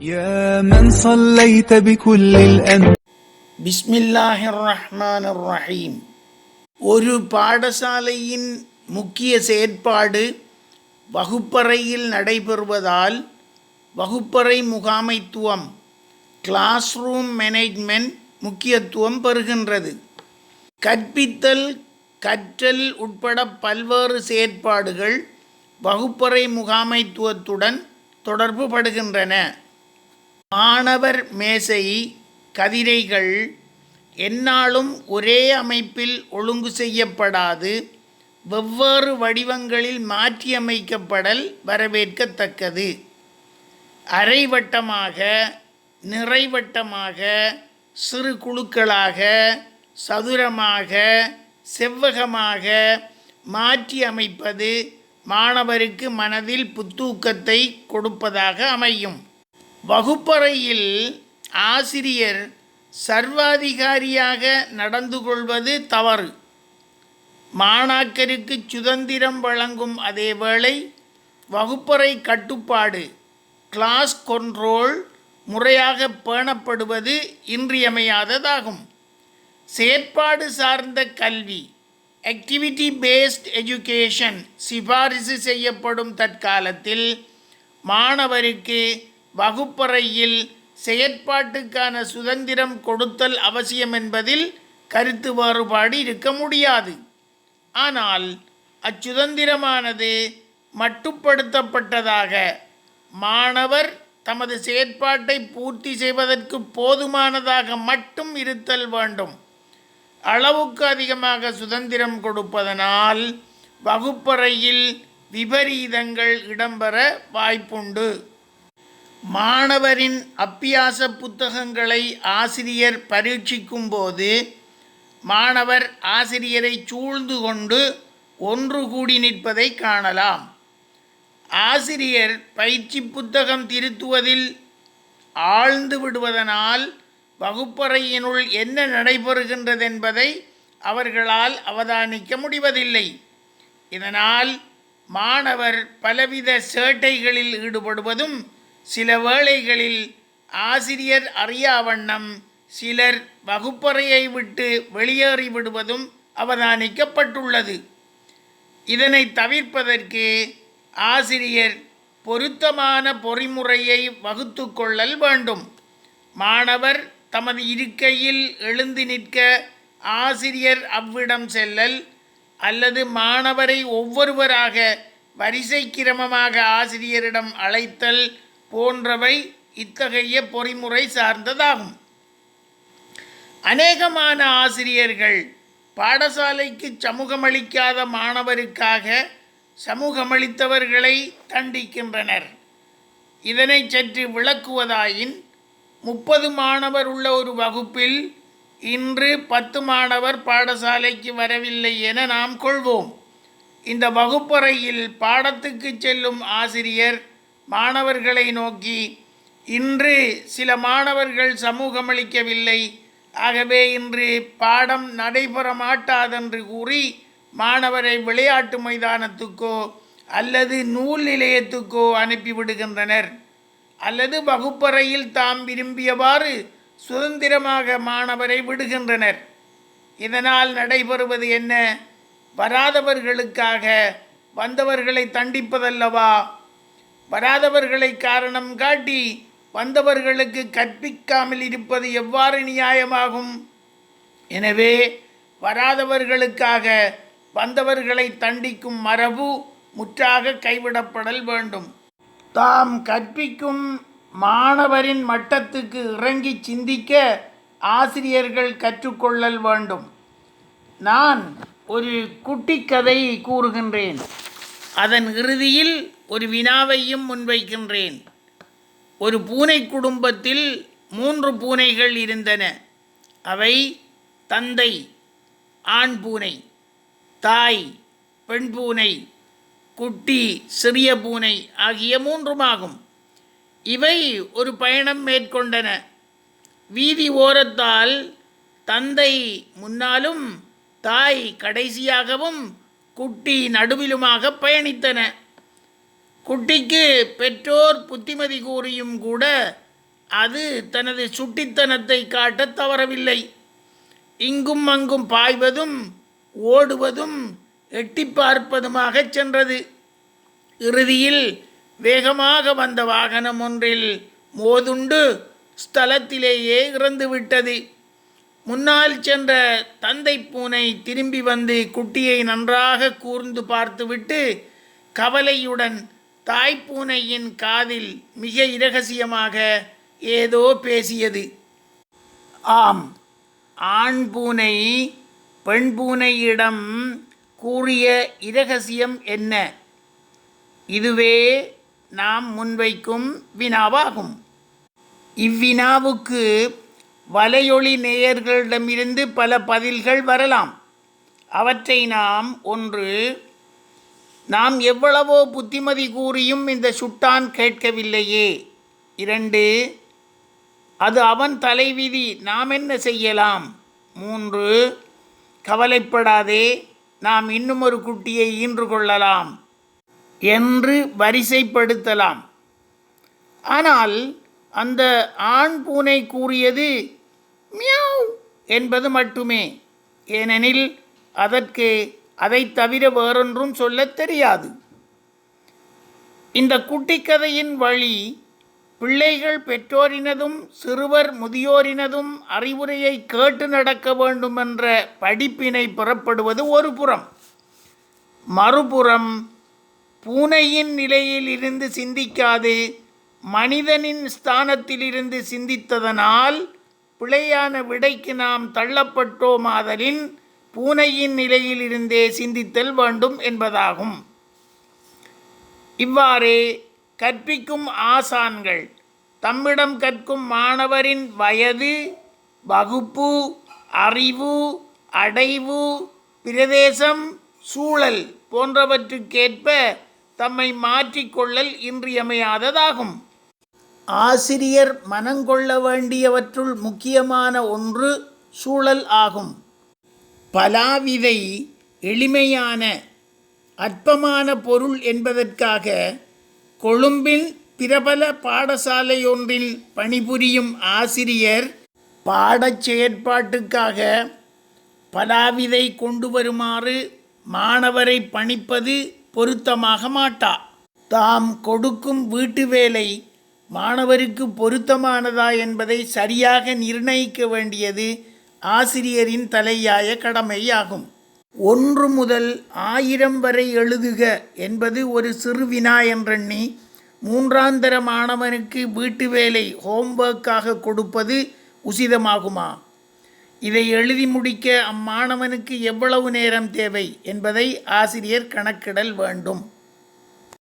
يا من صليت بكل الأنبياء பிஸ்மில்லாஹிர் ரஹ்மானிர் ரஹீம் ஒரு பாடசாலையின் முக்கிய செயற்பாடு வகுப்பறையில் நடைபெறுவதால் வகுப்பறை முகாமைத்துவம் கிளாஸ் ரூம் மேனேஜ்மெண்ட் முக்கியத்துவம் பெறுகின்றது கற்பித்தல் கற்றல் உட்பட பல்வேறு செயற்பாடுகள் வகுப்பறை முகாமைத்துவத்துடன் தொடர்பு படுகின்றன மாணவர் மேசை கதிரைகள் எந்நாளும் ஒரே அமைப்பில் ஒழுங்கு செய்யப்படாது வெவ்வேறு வடிவங்களில் மாற்றியமைக்கப்படல் வரவேற்கத்தக்கது. அரைவட்டமாக நிறைவட்டமாக சிறு குழுக்களாக சதுரமாக செவ்வகமாக மாற்றி அமைப்பது மாணவருக்கு மனதில் புத்தூக்கத்தை கொடுப்பதாக அமையும். வகுப்பறையில் ஆசிரியர் சர்வாதிகாரியாக நடந்து கொள்வது தவறு. மாணாக்கருக்கு சுதந்திரம் வழங்கும் அதேவேளை வகுப்பறை கட்டுப்பாடு கிளாஸ் கண்ட்ரோல் முறையாக பேணப்படுவது இன்றியமையாததாகும். செயற்பாடு சார்ந்த கல்வி ஆக்டிவிட்டி பேஸ்ட் எஜுகேஷன் சிபாரிசு செய்யப்படும் தற்காலத்தில் மாணவருக்கு வகுப்பறையில் செயற்பாட்டுக்கான சுதந்திரம் கொடுத்தல் அவசியம் என்பதில் கருத்து வேறுபாடு இருக்க முடியாது. ஆனால் அச்சுதந்திரமானது மட்டுப்படுத்தப்பட்டதாக மாணவர் தமது செயற்பாட்டை பூர்த்தி செய்வதற்கு போதுமானதாக மட்டும் இருத்தல் வேண்டும். அளவுக்கு அதிகமாக சுதந்திரம் கொடுப்பதனால் வகுப்பறையில் விபரீதங்கள் இடம்பெற வாய்ப்புண்டு. மாணவரின் அப்பியாச புத்தகங்களை ஆசிரியர் பரீட்சிக்கும் போது மாணவர் ஆசிரியரை சூழ்ந்து கொண்டு ஒன்று கூடி நிற்பதை காணலாம். ஆசிரியர் பயிற்சி புத்தகம் திருத்துவதில் ஆழ்ந்து விடுவதனால் வகுப்பறையினுள் என்ன நடைபெறுகின்றது என்பதை அவர்களால் அவதானிக்க முடிவதில்லை. இதனால் மாணவர் பலவித சேட்டைகளில் ஈடுபடுவதும் சில வேளைகளில் ஆசிரியர் அறியாவண்ணம் சிலர் வகுப்பறையை விட்டு வெளியேறி விடுவதும் அவதானிக்கப்பட்டுள்ளது. இதனை தவிர்ப்பதற்கு ஆசிரியர் பொருத்தமான பொறிமுறையை வகுத்து கொள்ளல் வேண்டும். மாணவர் தமது இருக்கையில் எழுந்து நிற்க ஆசிரியர் அவ்விடம் செல்லல் அல்லது மாணவரை ஒவ்வொருவராக வரிசை கிரமமாக ஆசிரியரிடம் அழைத்தல் போன்றவை இத்தகைய பொறிமுறை சார்ந்ததாகும். அநேகமான ஆசிரியர்கள் பாடசாலைக்கு சமூகமளிக்காத மாணவருக்காக சமூகமளித்தவர்களை தண்டிக்கின்றனர். இதனை சற்று விளக்குவதாயின் முப்பது மாணவர் உள்ள ஒரு வகுப்பில் இன்று பத்து மாணவர் பாடசாலைக்கு வரவில்லை என நாம் கொள்வோம். இந்த வகுப்பறையில் பாடத்துக்கு செல்லும் ஆசிரியர் மாணவர்களை நோக்கி இன்று சில மாணவர்கள் சமூகமளிக்கவில்லை ஆகவே இன்று பாடம் நடைபெற மாட்டாதென்று கூறி மாணவரை விளையாட்டு மைதானத்துக்கோ அல்லது நூல் நிலையத்துக்கோ அனுப்பிவிடுகின்றனர் அல்லது வகுப்பறையில் தாம் விரும்பியவாறு சுதந்திரமாக மாணவரை விடுகின்றனர். இதனால் நடைபெறுவது என்ன? வராதவர்களுக்காக வந்தவர்களை தண்டிப்பதல்லவா? வராதவர்களை காரணம் காட்டி வந்தவர்களுக்கு கற்பிக்காமல் இருப்பது எவ்வாறு நியாயமாகும்? எனவே வராதவர்களுக்காக வந்தவர்களை தண்டிக்கும் மரபு முற்றாக கைவிடப்படல் வேண்டும். தாம் கற்பிக்கும் மாணவரின் மட்டத்துக்கு இறங்கி சிந்திக்க ஆசிரியர்கள் கற்றுக்கொள்ளல் வேண்டும். நான் ஒரு குட்டி கதை கூறுகின்றேன். அதன் இறுதியில் ஒரு வினாவையும் முன்வைக்கின்றேன். ஒரு பூனை குடும்பத்தில் மூன்று பூனைகள் இருந்தன. அவை தந்தை ஆண் பூனை தாய் பெண் பூனை குட்டி சிறிய பூனை ஆகிய மூன்றுமாகும். இவை ஒரு பயணம் மேற்கொண்டன. வீதி ஓரத்தால் தந்தை முன்னாலும் தாய் கடைசியாகவும் குட்டி நடுவிலுமாக பயணித்தன. குட்டிக்கு பெற்றோர் புத்திமதி கூறியும் கூட அது தனது சுட்டித்தனத்தை காட்டத் தவறவில்லை. இங்கும் அங்கும் பாய்வதும் ஓடுவதும் எட்டி பார்ப்பதுமாக சென்றது. இறுதியில் வேகமாக வந்த வாகனம் ஒன்றில் மோதுண்டு ஸ்தலத்திலேயே இறந்துவிட்டது. முன்னால் சென்ற தந்தை பூனை திரும்பி வந்து குட்டியை நன்றாக கூர்ந்து பார்த்துவிட்டு கவலையுடன் தாய்ப்பூனையின் காதில் மிக இரகசியமாக ஏதோ பேசியது. ஆம் ஆண் பூனை பெண் பூனையிடம் கூறிய இரகசியம் என்ன? இதுவே நாம் முன்வைக்கும் வினாவாகும். இவ்வினாவுக்கு வலையொளி நேயர்களிடமிருந்து பல பதில்கள் வரலாம். அவற்றை நாம் ஒன்று நாம் எவ்வளவோ புத்திமதி கூறியும் இந்த சுட்டான் கேட்கவில்லையே. இரண்டு அது அவன் தலைவிதி நாம் என்ன செய்யலாம்? மூன்று கவலைப்படாதே நாம் இன்னும் ஒரு குட்டியை ஈன்று கொள்ளலாம் என்று வரிசைப்படுத்தலாம். ஆனால் அந்த ஆண் பூனை கூறியது மியாவ் என்பது மட்டுமே. ஏனெனில் அதற்கு அதை தவிர வேறொன்றும் சொல்லத் தெரியாது. இந்த குட்டிக்கதையின் வழி பிள்ளைகள் பெற்றோரினதும் சிறுவர் முதியோரினதும் அறிவுரையை கேட்டு நடக்க வேண்டுமென்ற படிப்பினை புறப்படுவது ஒரு புறம். மறுபுறம் பூனையின் நிலையில் இருந்து சிந்திக்காது மனிதனின் ஸ்தானத்திலிருந்து சிந்தித்ததனால் பிழையான விடைக்கு நாம் தள்ளப்பட்டோமாதலின் பூனையின் நிலையில் இருந்தே சிந்தித்தல் வேண்டும் என்பதாகும். இவ்வாறே கற்பிக்கும் ஆசான்கள் தம்மிடம் கற்கும் மாணவரின் வயது வகுப்பு அறிவு அடைவு பிரதேசம் சூழல் போன்றவற்றுக்கேற்ப தம்மை மாற்றிக்கொள்ளல் இன்றியமையாததாகும். ஆசிரியர் மனங்கொள்ள வேண்டியவற்றுள் முக்கியமான ஒன்று சூழல் ஆகும். பலாவிதை எளிமையான அற்பமான பொருள் என்பதற்காக கொழும்பில் பிரபல பாடசாலையொன்றில் பணிபுரியும் ஆசிரியர் பாடச் செயற்பாட்டுக்காக பலாவிதை கொண்டு வருமாறு மாணவரை பணிப்பது பொருத்தமாக மாட்டா தாம் கொடுக்கும் வீட்டு வேலை மாணவருக்கு பொருத்தமானதா என்பதை சரியாக நிர்ணயிக்க வேண்டியது ஆசிரியரின் தலையாய கடமையாகும். ஒன்று முதல் ஆயிரம் வரை எழுதுக என்பது ஒரு சிறு வினா என்றெண்ணி மூன்றாந்தர மாணவனுக்கு வீட்டு வேலை ஹோம்ஒர்க்காக கொடுப்பது உசிதமாகுமா? இதை எழுதி முடிக்க அம்மாணவனுக்கு எவ்வளவு நேரம் தேவை என்பதை ஆசிரியர் கணக்கிடல் வேண்டும்.